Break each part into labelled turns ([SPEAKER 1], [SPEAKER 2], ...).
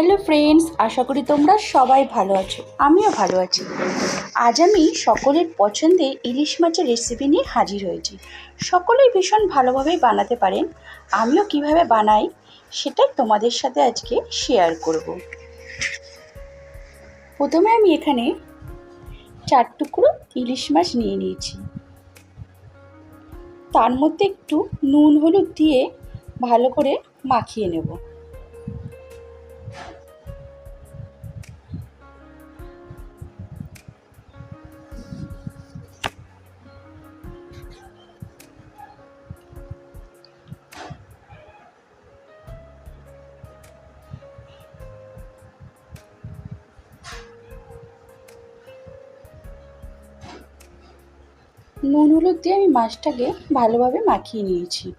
[SPEAKER 1] Hello friends, আশা করি তোমরা সবাই ভালো আছো। আমিও ভালো আছি। আজ আমি সকলের পছন্দে ইলিশ মাছের রেসিপি নিয়ে হাজির হয়েছি। সকলেই ভীষণ ভালোভাবেই বানাতে পারেন। আমিও কীভাবে বানাই সেটাই তোমাদের সাথে আজকে শেয়ার করব। প্রথমে আমি এখানে চার টুকরো ইলিশ মাছ নিয়ে নিয়েছি। তার মধ্যে একটু নুন, হলুদ দিয়ে ভালো করে মাখিয়ে নেব। নুন, হলুদ দিয়ে আমি মাছটাকে ভালোভাবে মাখিয়ে নিয়েছি।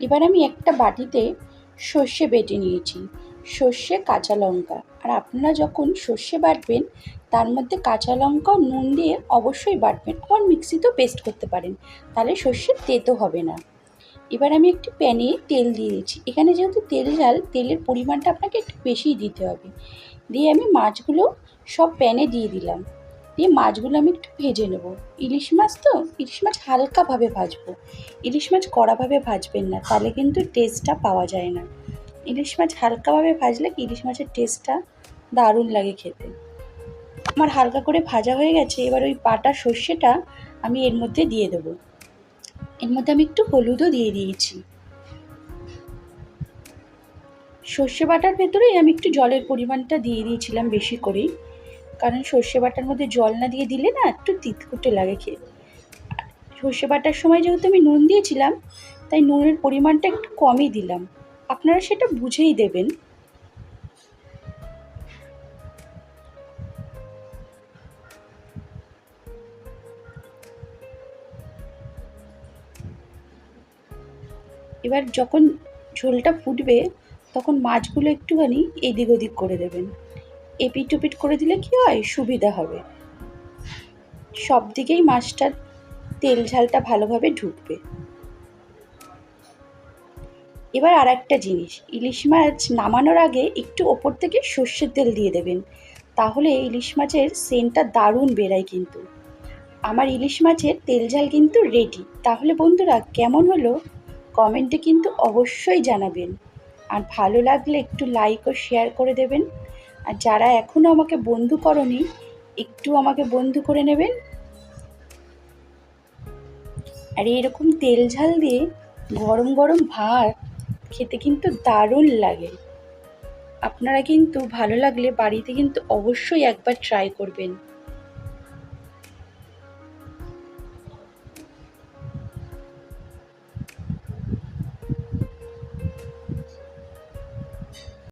[SPEAKER 1] এবার আমি একটা বাটিতে সর্ষে বেটে নিয়েছি। সর্ষে, কাঁচা লঙ্কা। আর আপনারা যখন সর্ষে বাটবেন, তার মধ্যে কাঁচা লঙ্কা, নুন দিয়ে অবশ্যই বাটবেন। আবার মিক্সিতেও পেস্ট করতে পারেন। তাহলে সর্ষে তেতো হবে না। এবার আমি একটি প্যানে তেল দিয়ে দিচ্ছি। এখানে যেহেতু তেল ঝাল, তেলের পরিমাণটা আপনাকে একটু বেশিই দিতে হবে। দিয়ে আমি মাছগুলো সব প্যানে দিয়ে দিলাম। দিয়ে মাছগুলো আমি একটু ভেজে নেব। ইলিশ মাছ তো, ইলিশ মাছ হালকাভাবে ভাজবো। ইলিশ মাছ কড়াভাবে ভাজবেন না, তাহলে কিন্তু টেস্টটা পাওয়া যায় না। ইলিশ মাছ হালকাভাবে ভাজলে ইলিশ মাছের টেস্টটা দারুণ লাগে খেতে। আমার হালকা করে ভাজা হয়ে গেছে, এবার ওই পাটা সর্ষেটা আমি এর মধ্যে দিয়ে দেবো। এর মধ্যে আমি একটু হলুদও দিয়ে দিয়েছি। সর্ষে বাটার ভেতরেই আমি একটু জলের পরিমাণটা দিয়ে দিয়েছিলাম বেশি করেই। কারণ সর্ষে বাটার মধ্যে জল না দিয়ে দিলে না একটু তিতকুটে লাগে খেয়ে। সর্ষে বাটার সময় যেহেতু আমি নুন দিয়েছিলাম, তাই নুনের পরিমাণটা একটু কমই দিলাম। আপনারা সেটা বুঝেই দেবেন। এবার যখন ঝোলটা ফুটবে, তখন মাছগুলো একটুখানি এদিক ওদিক করে দেবেন। এপিট ওপিট করে দিলে কি হয়? সুবিধা হবে। সব দিকেই মাছটার তেল ঝালটা ভালোভাবে ঢুকবে। এবার আর একটা জিনিস, ইলিশ মাছ নামানোর আগে একটু ওপর থেকে সর্ষের তেল দিয়ে দেবেন। তাহলে ইলিশ মাছের সেন্টটা দারুণ বেরায় কিন্তু। আমার ইলিশ মাছের তেল ঝাল কিন্তু রেডি তাহলে বন্ধুরা, কেমন হলো? কমেন্টে কিন্তু অবশ্যই জানাবেন। আর ভালো লাগলে একটু লাইক ও শেয়ার করে দেবেন। আর যারা এখনও আমাকে বন্ধু করনি, একটু আমাকে বন্ধু করে নেবেন। আর এরকম তেল ঝাল দিয়ে গরম গরম ভাত খেতে কিন্তু দারুণ লাগে। আপনারা কিন্তু ভালো লাগলে বাড়িতে কিন্তু অবশ্যই একবার ট্রাই করবেন।